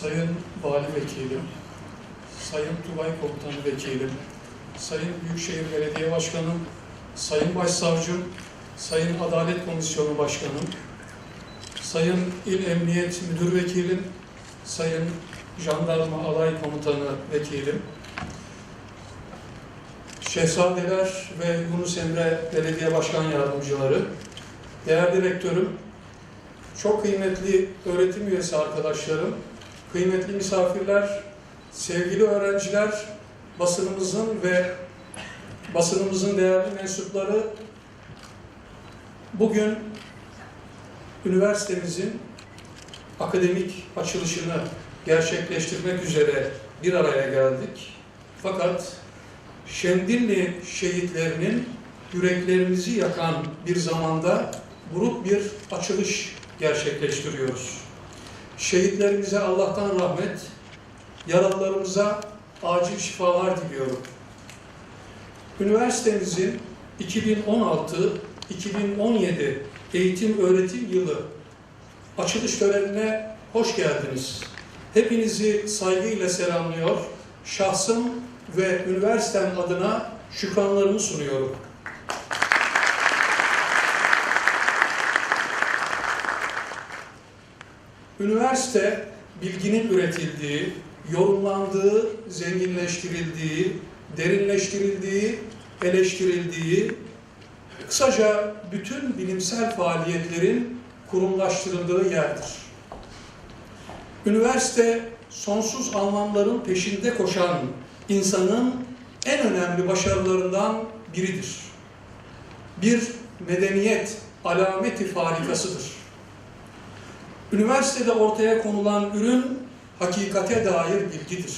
Sayın Vali Vekilim, Sayın Tugay Komutanı Vekilim, Sayın Büyükşehir Belediye Başkanım, Sayın Başsavcım, Sayın Adalet Komisyonu Başkanım, Sayın İl Emniyet Müdür Vekilim, Sayın Jandarma Alay Komutanı Vekilim, Şehzadeler ve Yunus Emre Belediye Başkan Yardımcıları, değerli rektörüm, çok kıymetli öğretim üyesi arkadaşlarım, kıymetli misafirler, sevgili öğrenciler, basınımızın ve basınımızın değerli mensupları bugün üniversitemizin akademik açılışını gerçekleştirmek üzere bir araya geldik. Fakat Şendilli şehitlerinin yüreklerimizi yakan bir zamanda grup bir açılış gerçekleştiriyoruz. Şehitlerimize Allah'tan rahmet, yaralılarımıza acil şifalar diliyorum. Üniversitemizin 2016-2017 eğitim öğretim yılı açılış törenine hoş geldiniz. Hepinizi saygıyla selamlıyor, şahsım ve üniversitem adına şükranlarımı sunuyorum. Üniversite bilginin üretildiği, yorumlandığı, zenginleştirildiği, derinleştirildiği, eleştirildiği, kısaca bütün bilimsel faaliyetlerin kurumlaştırıldığı yerdir. Üniversite sonsuz anlamların peşinde koşan insanın en önemli başarılarından biridir. Bir medeniyet alameti farikasıdır. Üniversitede ortaya konulan ürün hakikate dair bilgidir.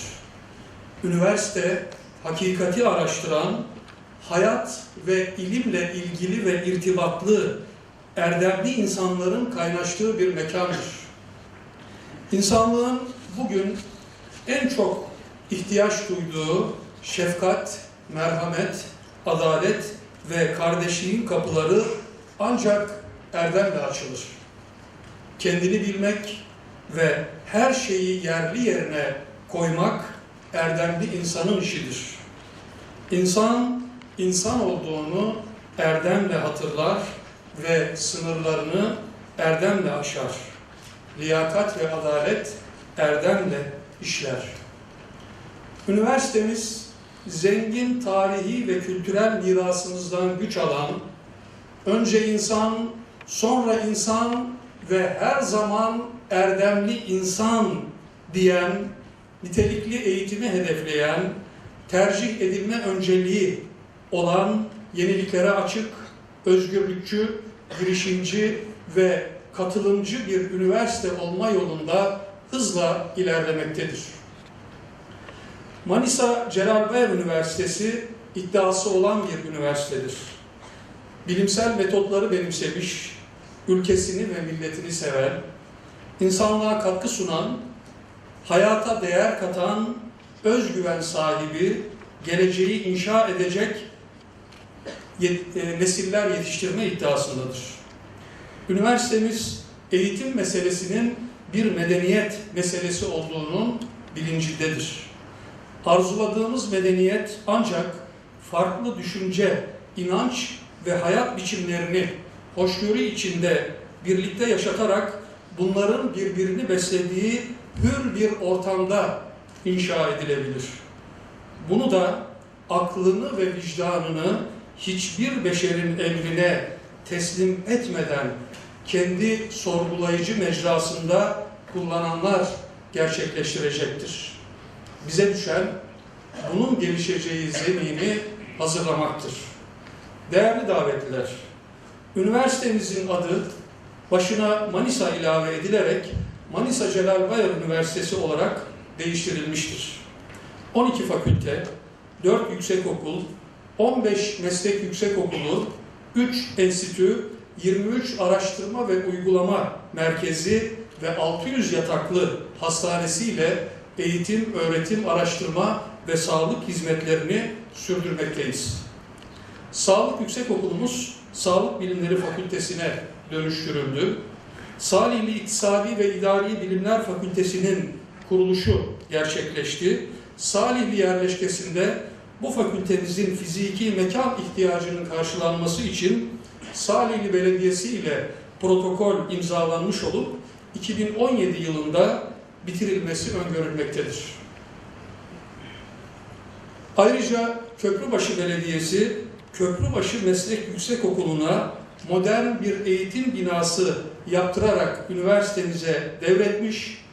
Üniversite hakikati araştıran, hayat ve ilimle ilgili ve irtibatlı erdemli insanların kaynaştığı bir mekandır. İnsanlığın bugün en çok ihtiyaç duyduğu şefkat, merhamet, adalet ve kardeşliğin kapıları ancak erdemle açılır. Kendini bilmek ve her şeyi yerli yerine koymak erdemli insanın işidir. İnsan, insan olduğunu erdemle hatırlar ve sınırlarını erdemle aşar. Liyakat ve adalet erdemle işler. Üniversitemiz zengin tarihi ve kültürel mirasımızdan güç alan, önce insan, sonra insan ve her zaman erdemli insan diyen, nitelikli eğitimi hedefleyen, tercih edilme önceliği olan yeniliklere açık, özgürlükçü, girişimci ve katılımcı bir üniversite olma yolunda hızla ilerlemektedir. Manisa Celal Bayar Üniversitesi iddiası olan bir üniversitedir. Bilimsel metotları benimsemiş, ülkesini ve milletini seven, insanlığa katkı sunan, hayata değer katan, özgüven sahibi, geleceği inşa edecek yet- e, nesiller yetiştirme iddiasındadır. Üniversitemiz eğitim meselesinin bir medeniyet meselesi olduğunun bilincindedir. Arzuladığımız medeniyet ancak farklı düşünce, inanç ve hayat biçimlerini hoşgörü içinde birlikte yaşatarak bunların birbirini beslediği hür bir ortamda inşa edilebilir. Bunu da aklını ve vicdanını hiçbir beşerin emrine teslim etmeden kendi sorgulayıcı mecrasında kullananlar gerçekleştirecektir. Bize düşen bunun gelişeceği zemini hazırlamaktır. Değerli davetliler, üniversitemizin adı başına Manisa ilave edilerek Manisa Celal Bayar Üniversitesi olarak değiştirilmiştir. 12 fakülte, 4 yüksekokul, 15 meslek yüksekokulu, 3 enstitü, 23 araştırma ve uygulama merkezi ve 600 yataklı hastanesiyle eğitim, öğretim, araştırma ve sağlık hizmetlerini sürdürmekteyiz. Sağlık Yüksekokulumuz Sağlık Bilimleri Fakültesine dönüştürüldü. Salihli İktisadi ve İdari Bilimler Fakültesinin kuruluşu gerçekleşti. Salihli yerleşkesinde bu fakültemizin fiziki mekan ihtiyacının karşılanması için Salihli Belediyesi ile protokol imzalanmış olup 2017 yılında bitirilmesi öngörülmektedir. Ayrıca Köprübaşı Belediyesi Köprübaşı Meslek Yüksekokulu'na modern bir eğitim binası yaptırarak üniversitemize devretmiş.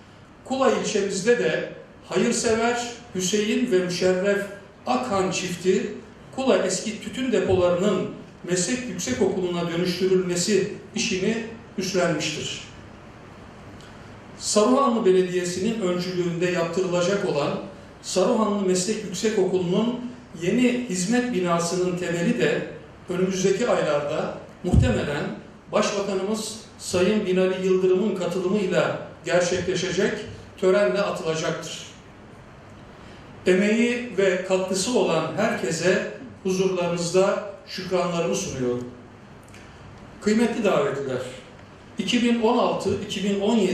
Kula ilçemizde de hayırsever Hüseyin ve Müşerref Akhan çifti Kula eski tütün depolarının meslek yüksekokulu'na dönüştürülmesi işini üstlenmiştir. Saruhanlı Belediyesi'nin öncülüğünde yaptırılacak olan Saruhanlı Meslek Yüksekokulu'nun yeni hizmet binasının temeli de önümüzdeki aylarda muhtemelen Başbakanımız Sayın Binali Yıldırım'ın katılımıyla gerçekleşecek törenle atılacaktır. Emeği ve katkısı olan herkese huzurlarınızda şükranlarımı sunuyorum. Kıymetli davetliler, 2016-2017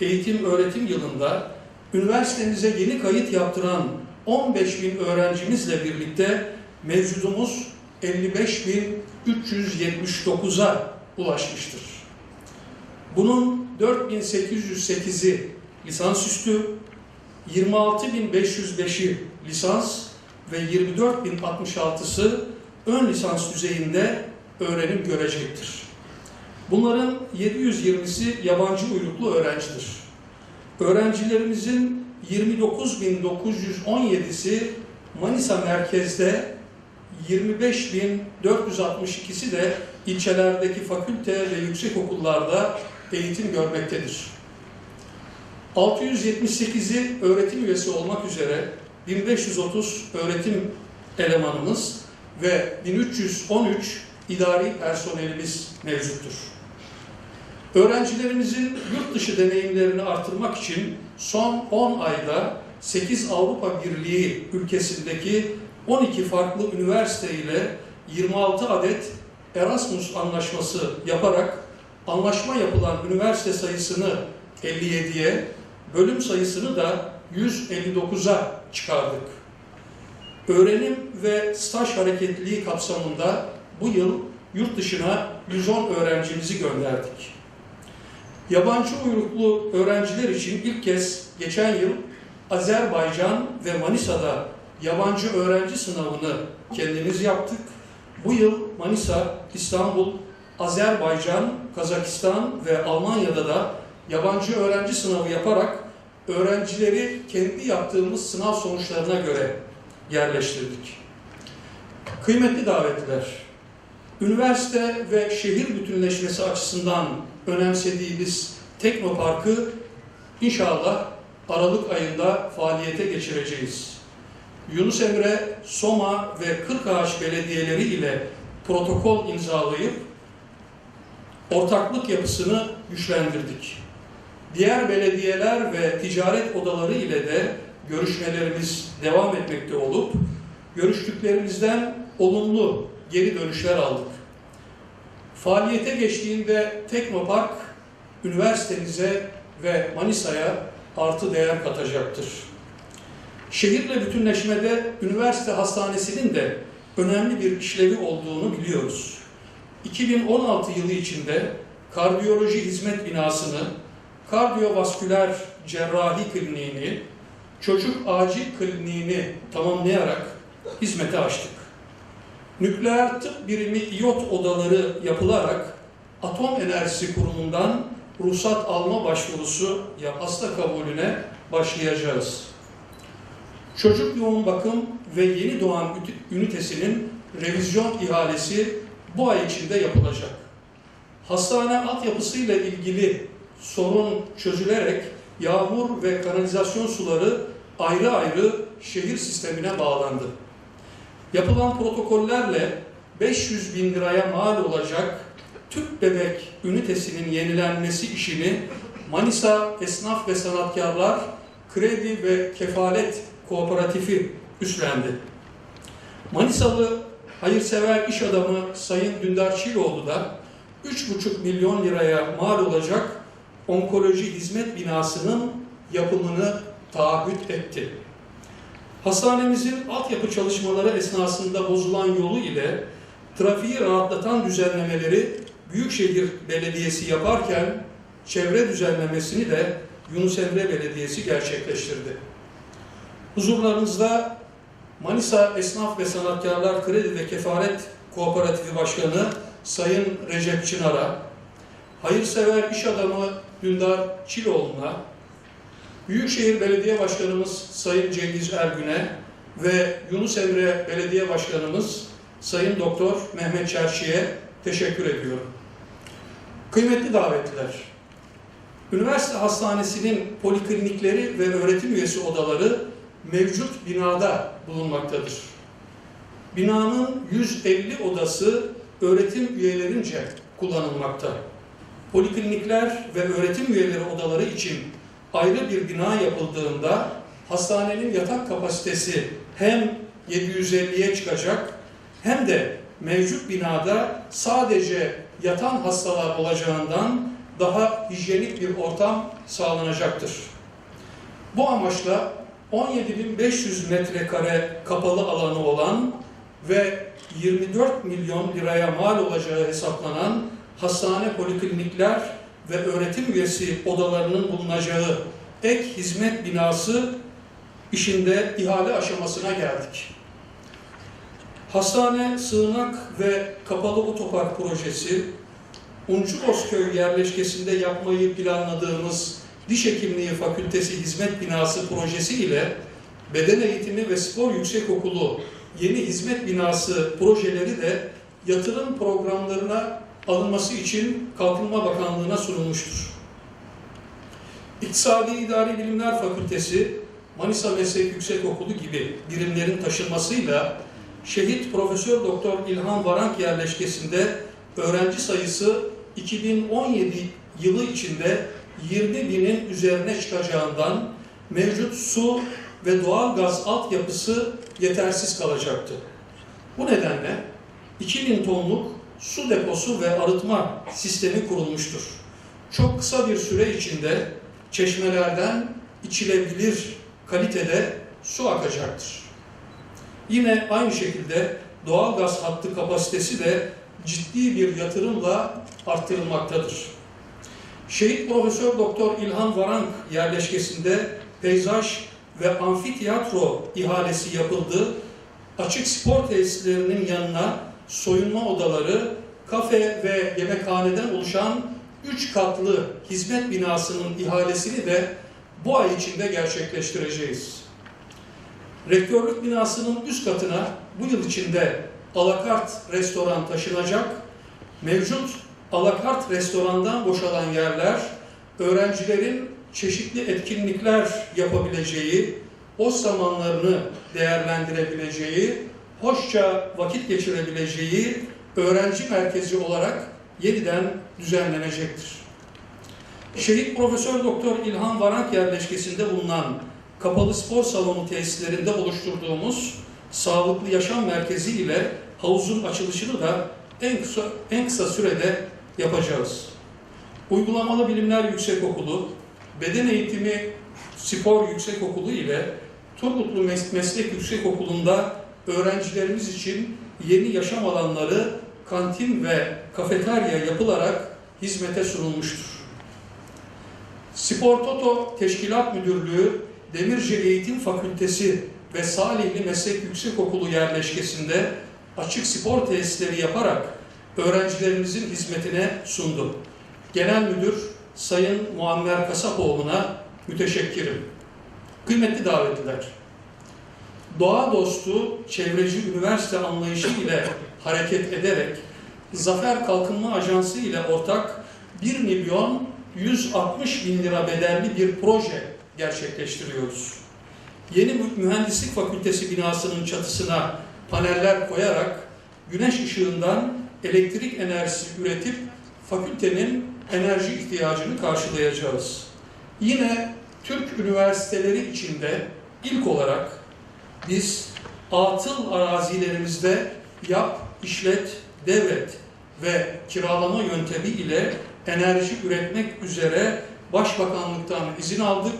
eğitim öğretim yılında üniversitemize yeni kayıt yaptıran 15 bin öğrencimizle birlikte mevcudumuz 55.379'a ulaşmıştır. Bunun 4.808'i lisansüstü, 26.505'i lisans ve 24.066'sı ön lisans düzeyinde öğrenim görecektir. Bunların 720'si yabancı uyruklu öğrencidir. Öğrencilerimizin 29.917'si Manisa merkezde, 25.462'si de ilçelerdeki fakülte ve yüksekokullarda eğitim görmektedir. 678'i öğretim üyesi olmak üzere 1530 öğretim elemanımız ve 1313 idari personelimiz mevcuttur. Öğrencilerimizin yurt dışı deneyimlerini artırmak için son 10 ayda 8 Avrupa Birliği ülkesindeki 12 farklı üniversite ile 26 adet Erasmus anlaşması yaparak anlaşma yapılan üniversite sayısını 57'ye, bölüm sayısını da 159'a çıkardık. Öğrenim ve staj hareketliliği kapsamında bu yıl yurt dışına 110 öğrencimizi gönderdik. Yabancı uyruklu öğrenciler için ilk kez geçen yıl Azerbaycan ve Manisa'da yabancı öğrenci sınavını kendimiz yaptık. Bu yıl Manisa, İstanbul, Azerbaycan, Kazakistan ve Almanya'da da yabancı öğrenci sınavı yaparak öğrencileri kendi yaptığımız sınav sonuçlarına göre yerleştirdik. Kıymetli davetliler, üniversite ve şehir bütünleşmesi açısından önemsediğimiz Teknopark'ı inşallah Aralık ayında faaliyete geçireceğiz. Yunus Emre, Soma ve Kırkağaç belediyeleri ile protokol imzalayıp ortaklık yapısını güçlendirdik. Diğer belediyeler ve ticaret odaları ile de görüşmelerimiz devam etmekte olup görüştüklerimizden olumlu geri dönüşler aldık. Faaliyete geçtiğinde Teknopark üniversitemize ve Manisa'ya artı değer katacaktır. Şehirle bütünleşmede üniversite hastanesinin de önemli bir işlevi olduğunu biliyoruz. 2016 yılı içinde kardiyoloji hizmet binasını, kardiyovasküler cerrahi kliniğini, çocuk acil kliniğini tamamlayarak hizmete açtık. Nükleer tıp birimi iot odaları yapılarak atom enerjisi kurumundan ruhsat alma başvurusu ya hasta kabulüne başlayacağız. Çocuk yoğun bakım ve yeni doğan ünitesinin revizyon ihalesi bu ay içinde yapılacak. Hastane altyapısıyla ilgili sorun çözülerek yağmur ve kanalizasyon suları ayrı ayrı şehir sistemine bağlandı. Yapılan protokollerle 500 bin liraya mal olacak tüp bebek ünitesinin yenilenmesi işini Manisa Esnaf ve Sanatkarlar Kredi ve Kefalet Kooperatifi üstlendi. Manisalı hayırsever iş adamı Sayın Dündar Çiloğlu da 3,5 milyon liraya mal olacak onkoloji hizmet binasının yapımını taahhüt etti. Hastanemizin altyapı çalışmaları esnasında bozulan yolu ile trafiği rahatlatan düzenlemeleri Büyükşehir Belediyesi yaparken çevre düzenlemesini de Yunus Emre Belediyesi gerçekleştirdi. Huzurlarınızda Manisa Esnaf ve Sanatkarlar Kredi ve Kefaret Kooperatifi Başkanı Sayın Recep Çınar'a, hayırsever iş adamı Dündar Çiloğlu'na, Büyükşehir Belediye Başkanımız Sayın Cengiz Ergün'e ve Yunus Emre Belediye Başkanımız Sayın Doktor Mehmet Çerşi'ye teşekkür ediyorum. Kıymetli davetliler, Üniversite Hastanesi'nin poliklinikleri ve öğretim üyesi odaları mevcut binada bulunmaktadır. Binanın 150 odası öğretim üyelerince kullanılmakta. Poliklinikler ve öğretim üyeleri odaları için ayrı bir bina yapıldığında hastanenin yatak kapasitesi hem 750'ye çıkacak hem de mevcut binada sadece yatan hastalar olacağından daha hijyenik bir ortam sağlanacaktır. Bu amaçla 17.500 metrekare kapalı alanı olan ve 24 milyon liraya mal olacağı hesaplanan hastane poliklinikler ve öğretim üyesi odalarının bulunacağı ek hizmet binası işinde ihale aşamasına geldik. Hastane, sığınak ve kapalı otopark projesi, Unçukosköy yerleşkesinde yapmayı planladığımız Diş Hekimliği Fakültesi Hizmet Binası projesi ile Beden Eğitimi ve Spor Yüksekokulu yeni hizmet binası projeleri de yatırım programlarına alınması için Kalkınma Bakanlığı'na sunulmuştur. İktisadi İdari Bilimler Fakültesi, Manisa Meslek Yüksekokulu gibi birimlerin taşınmasıyla Şehit Profesör Doktor İlhan Varank yerleşkesinde öğrenci sayısı 2017 yılı içinde 20 binin üzerine çıkacağından mevcut su ve doğal gaz altyapısı yetersiz kalacaktı. Bu nedenle 2000 tonluk su deposu ve arıtma sistemi kurulmuştur. Çok kısa bir süre içinde çeşmelerden içilebilir kalitede su akacaktır. Yine aynı şekilde doğal gaz hattı kapasitesi de ciddi bir yatırımla arttırılmaktadır. Şehit Profesör Doktor İlhan Varank yerleşkesinde peyzaj ve amfiteyatro ihalesi yapıldı. Açık spor tesislerinin yanına soyunma odaları, kafe ve yemekhaneden oluşan 3 katlı hizmet binasının ihalesini de bu ay içinde gerçekleştireceğiz. Rektörlük binasının üst katına bu yıl içinde alakart restoran taşınacak. Mevcut alakart restorandan boşalan yerler öğrencilerin çeşitli etkinlikler yapabileceği, o zamanlarını değerlendirebileceği, hoşça vakit geçirebileceği öğrenci merkezi olarak yeniden düzenlenecektir. Şehit Profesör Doktor İlhan Varank yerleşkesinde bulunan kapalı spor salonu tesislerinde oluşturduğumuz sağlıklı yaşam merkezi ile havuzun açılışını da en kısa, en kısa sürede yapacağız. Uygulamalı Bilimler Yüksekokulu, Beden Eğitimi Spor Yüksekokulu ile Turgutlu Meslek Yüksekokulu'nda öğrencilerimiz için yeni yaşam alanları, kantin ve kafeterya yapılarak hizmete sunulmuştur. Spor Toto Teşkilat Müdürlüğü, Demirci Eğitim Fakültesi ve Salihli Meslek Yüksekokulu yerleşkesinde açık spor tesisleri yaparak öğrencilerimizin hizmetine sundu. Genel Müdür Sayın Muammer Kasapoğlu'na müteşekkirim. Kıymetli davetliler, doğa dostu çevreci üniversite anlayışı ile hareket ederek Zafer Kalkınma Ajansı ile ortak 1 milyon 160 bin lira bedelli bir proje gerçekleştiriyoruz. Yeni Mühendislik Fakültesi binasının çatısına paneller koyarak güneş ışığından elektrik enerjisi üretip fakültenin enerji ihtiyacını karşılayacağız. Yine Türk üniversiteleri içinde ilk olarak biz atıl arazilerimizde yap, işlet, devret ve kiralama yöntemi ile enerji üretmek üzere Başbakanlıktan izin aldık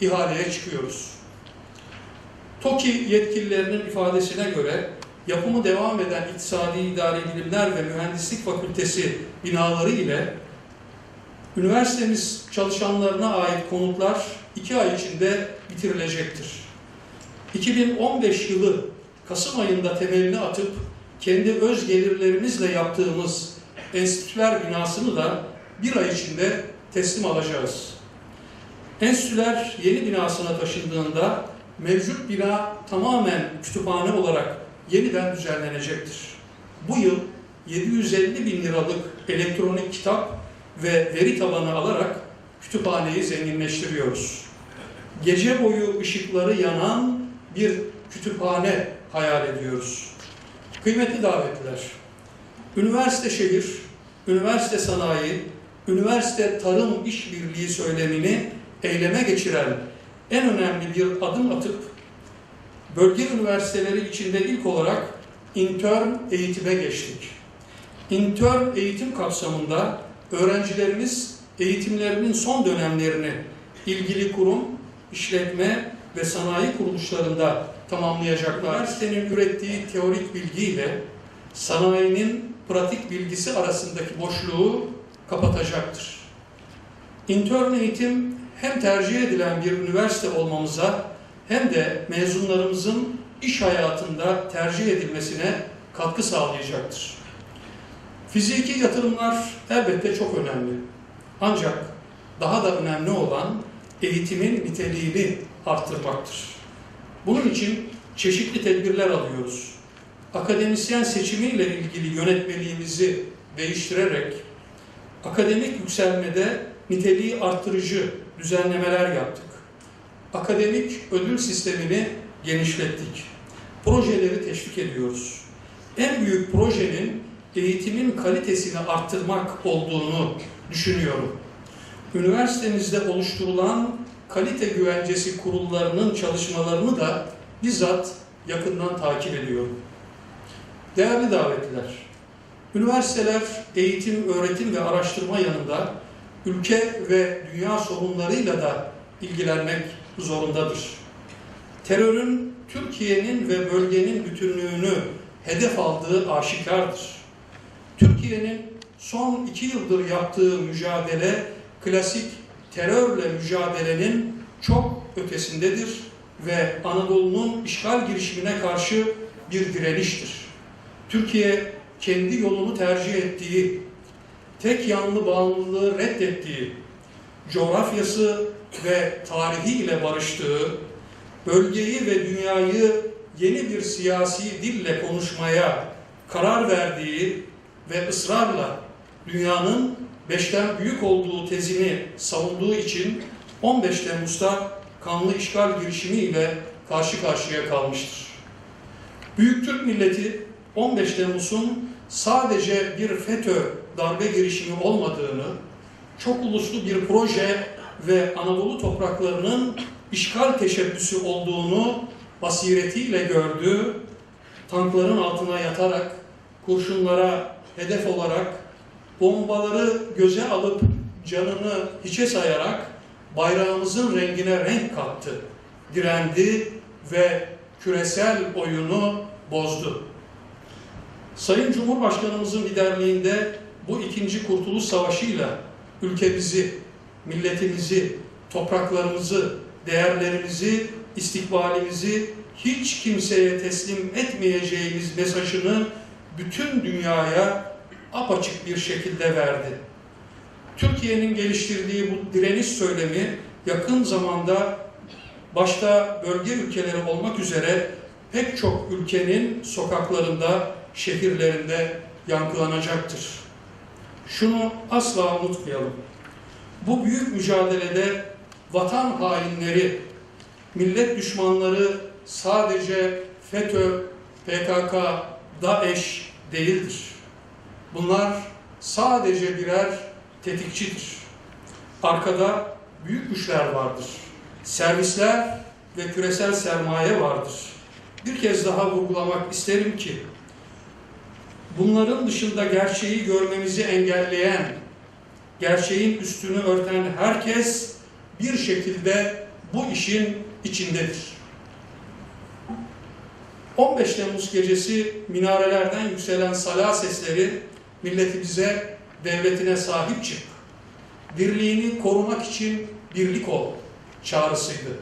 ihaleye çıkıyoruz. TOKİ yetkililerinin ifadesine göre yapımı devam eden İktisadi İdari Bilimler ve Mühendislik Fakültesi binaları ile üniversitemiz çalışanlarına ait konutlar iki ay içinde bitirilecektir. 2015 yılı Kasım ayında temelini atıp kendi öz gelirlerimizle yaptığımız enstitüler binasını da bir ay içinde teslim alacağız. Enstitüler yeni binasına taşındığında mevcut bina tamamen kütüphane olarak yeniden düzenlenecektir. Bu yıl 750 bin liralık elektronik kitap ve veri tabanı alarak kütüphaneyi zenginleştiriyoruz. Gece boyu ışıkları yanan bir kütüphane hayal ediyoruz. Kıymetli davetliler, üniversite şehir, üniversite sanayi, üniversite tarım işbirliği söylemini eyleme geçiren en önemli bir adım atıp bölge üniversiteleri içinde ilk olarak intern eğitime geçtik. İntern eğitim kapsamında öğrencilerimiz eğitimlerinin son dönemlerini ilgili kurum, işletme ve sanayi kuruluşlarında tamamlayacaklar. Üniversitenin ürettiği teorik bilgiyle sanayinin pratik bilgisi arasındaki boşluğu kapatacaktır. İntern eğitim hem tercih edilen bir üniversite olmamıza hem de mezunlarımızın iş hayatında tercih edilmesine katkı sağlayacaktır. Fiziki yatırımlar elbette çok önemli. Ancak daha da önemli olan eğitimin niteliğini arttırmaktır. Bunun için çeşitli tedbirler alıyoruz. Akademisyen seçimiyle ilgili yönetmeliğimizi değiştirerek akademik yükselmede niteliği arttırıcı düzenlemeler yaptık. Akademik ödül sistemini genişlettik. Projeleri teşvik ediyoruz. En büyük projenin eğitimin kalitesini arttırmak olduğunu düşünüyorum. Üniversitemizde oluşturulan kalite güvencesi kurullarının çalışmalarını da bizzat yakından takip ediyorum. Değerli davetliler, üniversiteler eğitim, öğretim ve araştırma yanında ülke ve dünya sorunlarıyla da ilgilenmek zorundadır. Terörün Türkiye'nin ve bölgenin bütünlüğünü hedef aldığı aşikardır. Türkiye'nin son iki yıldır yaptığı mücadele klasik terörle mücadelenin çok ötesindedir ve Anadolu'nun işgal girişimine karşı bir direniştir. Türkiye kendi yolunu tercih ettiği, tek yanlı bağımlılığı reddettiği, coğrafyası ve tarihi ile barıştığı, bölgeyi ve dünyayı yeni bir siyasi dille konuşmaya karar verdiği ve ısrarla dünyanın beşten büyük olduğu tezini savunduğu için 15 Temmuz'da kanlı işgal girişimiyle karşı karşıya kalmıştır. Büyük Türk milleti 15 Temmuz'un sadece bir FETÖ darbe girişimi olmadığını, çok uluslu bir proje ve Anadolu topraklarının işgal teşebbüsü olduğunu basiretiyle gördü, tankların altına yatarak, kurşunlara hedef olarak, bombaları göze alıp canını hiçe sayarak bayrağımızın rengine renk kattı, direndi ve küresel oyunu bozdu. Sayın Cumhurbaşkanımızın liderliğinde bu ikinci Kurtuluş Savaşı'yla ülkemizi, milletimizi, topraklarımızı, değerlerimizi, istikbalimizi hiç kimseye teslim etmeyeceğimiz mesajını bütün dünyaya apaçık bir şekilde verdi. Türkiye'nin geliştirdiği bu direniş söylemi yakın zamanda başta bölge ülkeleri olmak üzere pek çok ülkenin sokaklarında, şehirlerinde yankılanacaktır. Şunu asla unutmayalım. Bu büyük mücadelede vatan hainleri, millet düşmanları sadece FETÖ, PKK, DAEŞ değildir. Bunlar sadece birer tetikçidir. Arkada büyük güçler vardır. Servisler ve küresel sermaye vardır. Bir kez daha vurgulamak isterim ki bunların dışında gerçeği görmemizi engelleyen, gerçeğin üstünü örten herkes bir şekilde bu işin içindedir. 15 Temmuz gecesi minarelerden yükselen sala sesleri milletimize, devletine sahip çık. Birliğini korumak için birlik ol çağrısıydı.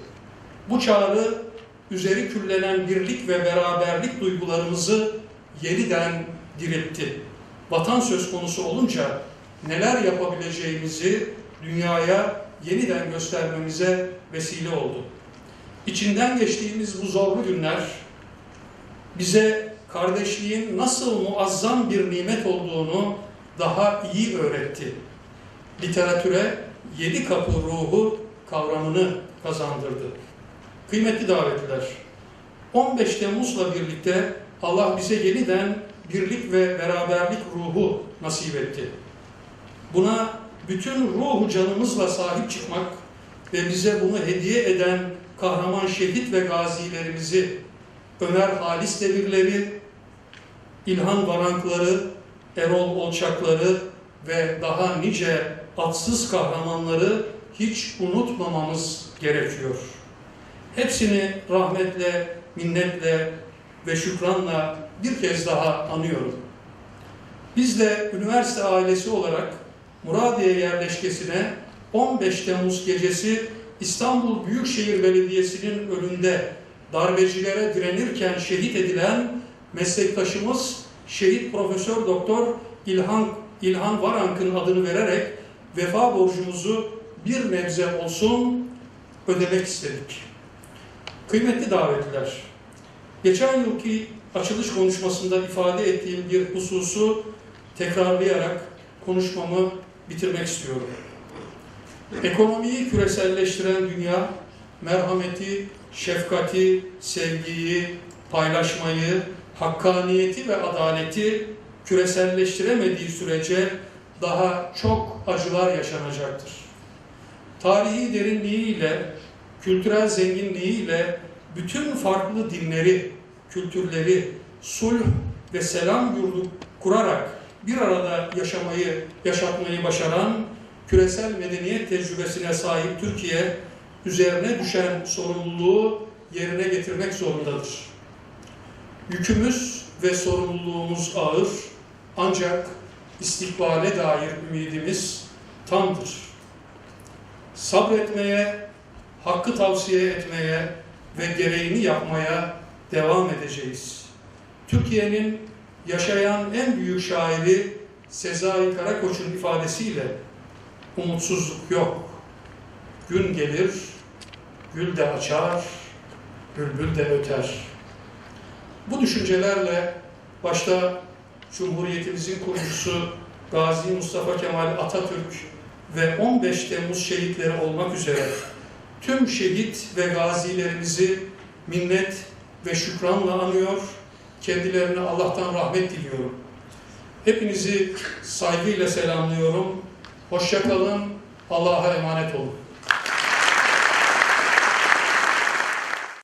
Bu çağrı üzeri küllenen birlik ve beraberlik duygularımızı yeniden diriltti. Vatan söz konusu olunca neler yapabileceğimizi dünyaya yeniden göstermemize vesile oldu. İçinden geçtiğimiz bu zorlu günler bize kardeşliğin nasıl muazzam bir nimet olduğunu daha iyi öğretti. Literatüre yedi kapı ruhu kavramını kazandırdı. Kıymetli davetliler, 15 Temmuz'la birlikte Allah bize yeniden birlik ve beraberlik ruhu nasip etti. Buna bütün ruhu canımızla sahip çıkmak ve bize bunu hediye eden kahraman şehit ve gazilerimizi, Ömer Halis devirleri, İlhan Varankları, Erol Olçakları ve daha nice atsız kahramanları hiç unutmamamız gerekiyor. Hepsini rahmetle, minnetle ve şükranla bir kez daha anıyorum. Biz de üniversite ailesi olarak Muradiye yerleşkesine 15 Temmuz gecesi İstanbul Büyükşehir Belediyesi'nin önünde darbecilere direnirken şehit edilen meslektaşımız Şehit Profesör Doktor İlhan İlhan Varank'ın adını vererek vefa borcumuzu bir nebze olsun ödemek istedik. Kıymetli davetliler, geçen yılki açılış konuşmasında ifade ettiğim bir hususu tekrarlayarak konuşmamı bitirmek istiyorum. Ekonomiyi küreselleştiren dünya, merhameti, şefkati, sevgiyi, paylaşmayı, hakkaniyeti ve adaleti küreselleştiremediği sürece daha çok acılar yaşanacaktır. Tarihi derinliğiyle, kültürel zenginliğiyle bütün farklı dinleri, kültürleri, sulh ve selam yurdu kurarak bir arada yaşamayı, yaşatmayı başaran küresel medeniyet tecrübesine sahip Türkiye, üzerine düşen sorumluluğu yerine getirmek zorundadır. Yükümüz ve sorumluluğumuz ağır, ancak istikbale dair ümidimiz tamdır. Sabretmeye, hakkı tavsiye etmeye ve gereğini yapmaya devam edeceğiz. Türkiye'nin yaşayan en büyük şairi Sezai Karakoç'un ifadesiyle umutsuzluk yok. Gün gelir, gül de açar, bülbül de öter. Bu düşüncelerle başta Cumhuriyetimizin kurucusu Gazi Mustafa Kemal Atatürk ve 15 Temmuz şehitleri olmak üzere tüm şehit ve gazilerimizi minnet ve şükranla anıyor, kendilerine Allah'tan rahmet diliyorum. Hepinizi saygıyla selamlıyorum. Hoşça kalın, Allah'a emanet olun.